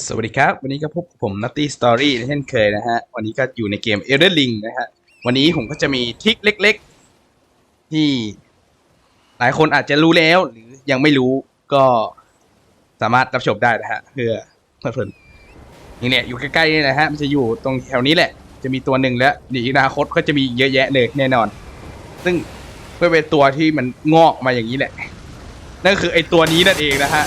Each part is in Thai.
สวัสดีครับ วันนี้ก็พบกับผมนัตตี้สตอรี่เช่นเคยนะฮะ วันนี้ก็อยู่ในเกม e l d e r Ring นะฮะ วันนี้ผมก็จะมีทริคเล็ก ๆ ที่หลายคนอาจจะรู้แล้วหรือยังไม่รู้ก็สามารถรับชมได้นะฮะเพื่อเพลิดเพลินนี่เนี่ยอยู่ใกล้ๆนี่นะฮะมันจะอยู่ตรงแถวนี้แหละ จะมีตัวหนึ่งแล้วในอนาคตก็จะมีเยอะแยะเลยแน่นอน ซึ่งเพื่อเป็นตัวที่มันงอกมาอย่างนี้แหละนั่นคือไอตัวนี้นั่นเองนะฮะ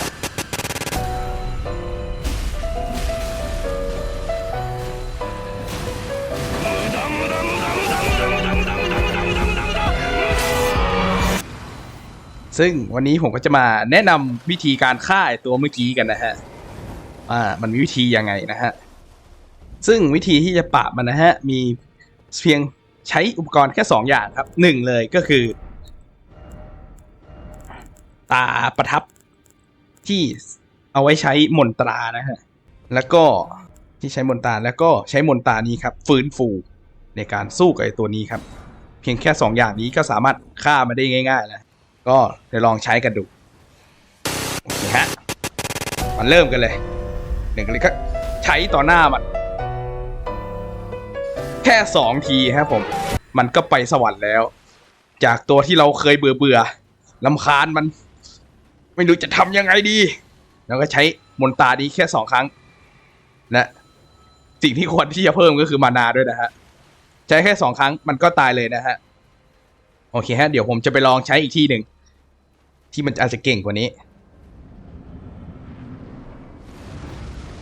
ซึ่งวันนี้ผมก็จะมาแนะนำวิธีการฆ่าไอ้ตัวเมื่อกี้กันนะฮะว่ามันมีวิธียังไงนะฮะซึ่งวิธีที่จะปราบมันนะฮะมีเพียงใช้อุปกรณ์แค่สองอย่างครับหนึ่งเลยก็คือ ตาประทับที่เอาไว้ใช้มนตรานะฮะแล้วก็ที่ใช้มนตาแล้วก็ใช้มนตานี้ครับฟื้นฟูในการสู้กับไอ้ตัวนี้ครับ เพียงแค่สองอย่างนี้ก็สามารถฆ่ามันได้ง่ายๆแล้ว ก็เดี๋ยวลองใช้กันดูโอเคฮะมันเริ่มกันเลยหนึ่งเลยก็ใช้ต่อหน้ามัน แค่สองทีครับผม มันก็ไปสวรรค์แล้ว จากตัวที่เราเคยเบื่อเบื่อลำคาญมัน ไม่รู้จะทำยังไงดี แล้วก็ใช้มนตานี้แค่สองครั้ง และสิ่งที่ควรที่จะเพิ่มก็คือมานาด้วยนะฮะ ใช้แค่สองครั้งมันก็ตายเลยนะฮะ โอเคฮะ เดี๋ยวผมจะไปลองใช้อีกที่หนึ่ง ที่มันอาจจะเก่งกว่านี้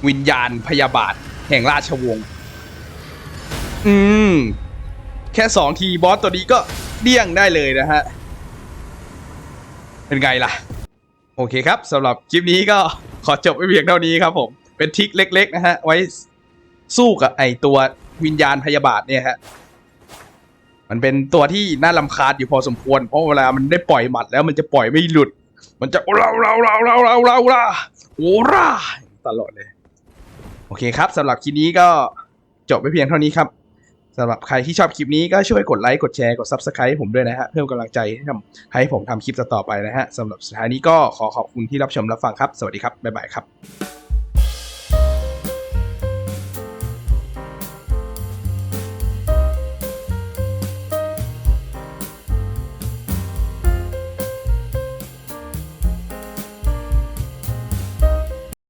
วิญญาณพยาบาท แห่งราชวงศ์อืม แค่สองทีบอสตัวนี้ก็เดี่ยงได้เลยนะฮะ เป็นไงล่ะ โอเคครับสำหรับคลิปนี้ก็ขอจบไปเพียงเท่านี้ครับผม เป็นทริคเล็ก ๆ นะฮะ ไว้สู้กับไอตัววิญญาณพยาบาทเนี่ยฮะ มันเป็นตัวที่น่าลำคาญอยู่พอสมควร เพราะเวลามันได้ปล่อยหมัดแล้วมันจะปล่อยไม่หลุด มันจะเราเราเราเราเราเราเราโอ้ราตลอดเลย โอเคครับสำหรับคลิปนี้ก็จบไปเพียงเท่านี้ครับสำหรับใครที่ชอบคลิปนี้ก็ช่วยกดไลค์ กดแชร์ กด Subscribe ให้ผมด้วยนะฮะ เพิ่มกำลังใจให้ทำให้ผมทำคลิปต่อไปนะฮะสำหรับสุดท้ายนี้ก็ขอขอบคุณที่รับชมรับฟังครับ สวัสดีครับ บ๊ายบายครับ